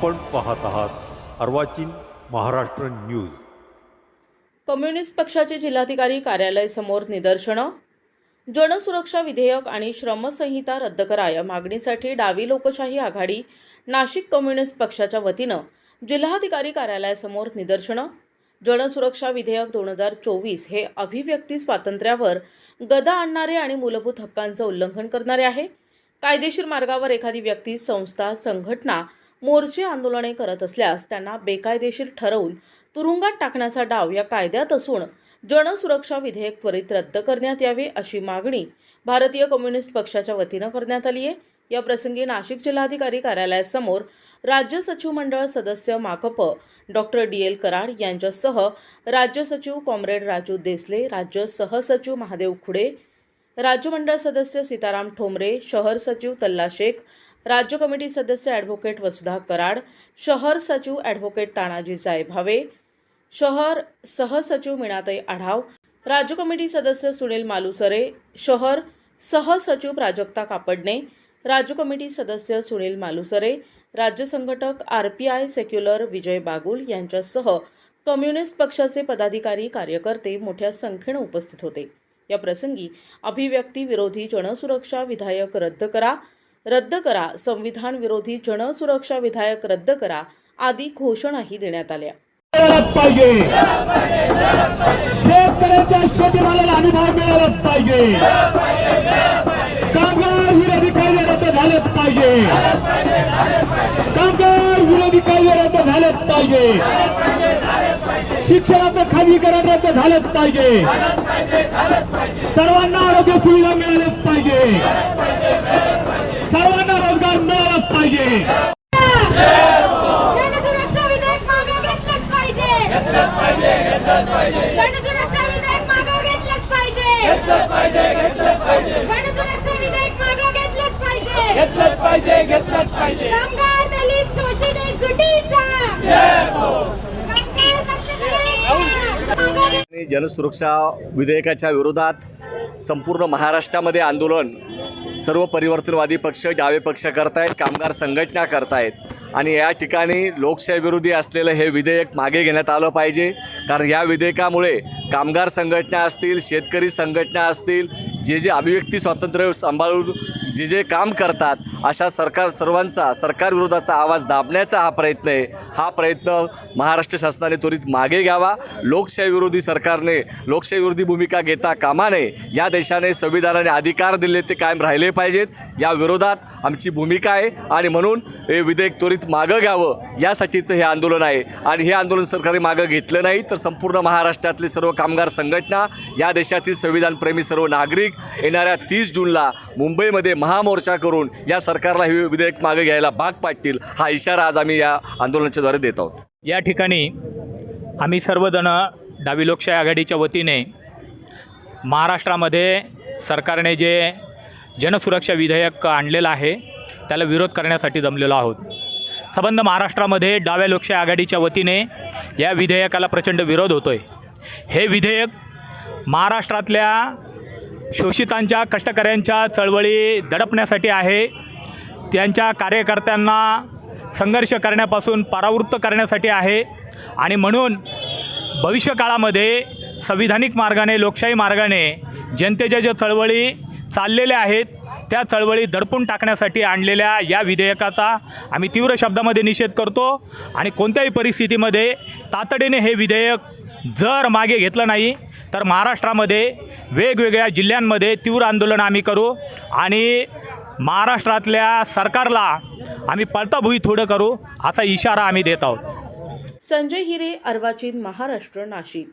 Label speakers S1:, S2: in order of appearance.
S1: आपण पाहत आहात अर्वाचीन महाराष्ट्र न्यूज.
S2: कम्युनिस्ट पक्षाचे जिल्हाधिकारी कार्यालय समोर निदर्शनं. जनसुरक्षा विधेयक आणि श्रमसंहिता रद्द करा या मागणीसाठी डावी लोकशाही आघाडी नाशिक कम्युनिस्ट पक्षाच्या वतीनं जिल्हाधिकारी कार्यालयासमोर निदर्शनं. जनसुरक्षा विधेयक दोन हजार चोवीस हे अभिव्यक्ती स्वातंत्र्यावर गदा आणणारे आणि मूलभूत हक्कांचं उल्लंघन करणारे आहे. कायदेशीर मार्गावर एखादी व्यक्ती संस्था संघटना मोर्चे आंदोलने करत असल्यास त्यांना बेकायदेशीर ठरवून तुरुंगात टाकण्याचा डाव या कायद्यात असून जनसुरक्षा विधेयक त्वरित रद्द करण्यात यावे अशी मागणी भारतीय कम्युनिस्ट पक्षाच्या वतीनं करण्यात आली आहे. या प्रसंगी नाशिक जिल्हाधिकारी कार्यालयासमोर राज्य सचिव मंडळ सदस्य Makap doctor D. L. Karad यांच्यासह राज्य सचिव कॉम्रेड राजू देसले राज्य सहसचिव महादेव खुडे राज्यमंडळ सदस्य सीताराम ठोंबरे शहर सचिव तल्ला शेख राज्य कमिटी सदस्य ॲडव्होकेट वसुधा कराड शहर सचिव ॲडव्होकेट तानाजी जायभावे शहर सहसचिव मीनाताई आढाव राज्य कमिटी सदस्य सुनील मालुसरे शहर सहसचिव प्राजक्ता कापडणे राज्य कमिटी सदस्य सुनील मालुसरे राज्य संघटक R P I secular Vijay Bagul यांच्यासह कम्युनिस्ट पक्षाचे पदाधिकारी कार्यकर्ते मोठ्या संख्येनं उपस्थित होते. या प्रसंगी अभिव्यक्ती विरोधी जनसुरक्षा विधायक रद्द करा रद्द करा. संविधान विरोधी जनसुरक्षा विधायक रद्द करा. आदी घोषणाही देण्यात आल्या.
S3: मिळालाच पाहिजे. शेतकऱ्याच्या शेतीमालाला मिळालाच पाहिजे. कामगार विरोधी कायदे रद्द झालेच पाहिजे. कामगार विरोधी कायदे रद्द झालेच पाहिजे. शिक्षणाचं खाजगीकरण रद्द झालंच पाहिजे. सर्वांना आरोग्य सुविधा मिळाल्याच पाहिजे. सर्वांना रोजगार मिळालाच पाहिजे.
S4: जनसुरक्षा विधेयक मागं घेतलंच पाहिजे. जनसुरक्षा विधेयक मागं घेतलंच पाहिजे. जनसुरक्षा विधेयक मागं घेतलंच पाहिजे.
S5: घेतलंच पाहिजे घेतलंच पाहिजे.
S4: कामगार दलित शोषित एकजुटीचा कामगार कष्टकऱ्यांचा मागं घे-
S6: आणि जनसुरक्षा विधेयकाच्या विरोधात संपूर्ण महाराष्ट्रामध्ये आंदोलन सर्व परिवर्तनवादी पक्ष डावे पक्ष करतायत कामगार संघटना करतायत. आणि या ठिकाणी लोकशाही विरोधी असलेलं हे विधेयक मागे घेण्यात आलं पाहिजे. कारण या विधेयकामुळे कामगार संघटना असतील शेतकरी संघटना असतील जे जे अभिव्यक्ती स्वातंत्र्य सांभाळून जे जे काम करतात अशा सरकार सर्वांचा सरकार विरोधाचा आवाज दाबण्याचा हा प्रयत्न आहे. हा प्रयत्न महाराष्ट्र शासनाने त्वरित मागे घ्यावा. लोकशाहीविरोधी सरकारने लोकशाही विरोधी भूमिका घेता कामा नये. या देशाने संविधानाने अधिकार दिले ते कायम राहिले पाहिजेत. या विरोधात आमची भूमिका आहे आणि म्हणून हे विधेयक त्वरित मागं घ्यावं. यासाठीचं हे आंदोलन आहे. आणि हे आंदोलन सरकारने मागं घेतलं नाही तर संपूर्ण महाराष्ट्रातले सर्व कामगार संघटना या देशातील संविधानप्रेमी सर्व नागरिक येणाऱ्या तीस जूनला मुंबईमध्ये महामोर्चा करून या सरकारला हे विधेयक मागे घ्यायला भाग पाडतील हा इशारा आज आम्ही या आंदोलनाच्या द्वारे देत आहोत.
S5: या ठिकाणी आम्ही सर्वजण डावी लोकशाही आघाडीच्या वतीने महाराष्ट्रामध्ये सरकारने जे जनसुरक्षा विधेयक आणलेलं आहे त्याला विरोध करण्यासाठी जमलेलो आहोत. संबंध महाराष्ट्रामध्ये डाव्या लोकशाही आघाडीच्या वतीने या विधेयकाला प्रचंड विरोध होतो आहे हे विधेयक महाराष्ट्रातल्या शोषितांच्या कष्टकऱ्यांच्या चळवळी दडपण्यासाठी आहे. त्यांच्या कार्यकर्त्यांना संघर्ष करण्यापासून परावृत्त करण्यासाठी आहे. आणि म्हणून भविष्यकाळामध्ये संविधानिक मार्गाने लोकशाही मार्गाने जनतेच्या ज्या चळवळी चाललेल्या आहेत त्या चळवळी दडपून टाकण्यासाठी आणलेल्या या विधेयकाचा आम्ही तीव्र शब्दामध्ये निषेध करतो. आणि कोणत्याही परिस्थितीमध्ये तातडीने हे विधेयक जर मागे घेतलं नाही तर महाराष्ट्रामध्ये वेगवेगळ्या जिल्ह्यांमध्ये तीव्र आंदोलन आम्ही करू आणि महाराष्ट्रातल्या सरकारला आम्ही पळताभुई थोडं करू असा इशारा आम्ही देत आहोत.
S2: संजय हिरे अर्वाचीन महाराष्ट्र नाशिक.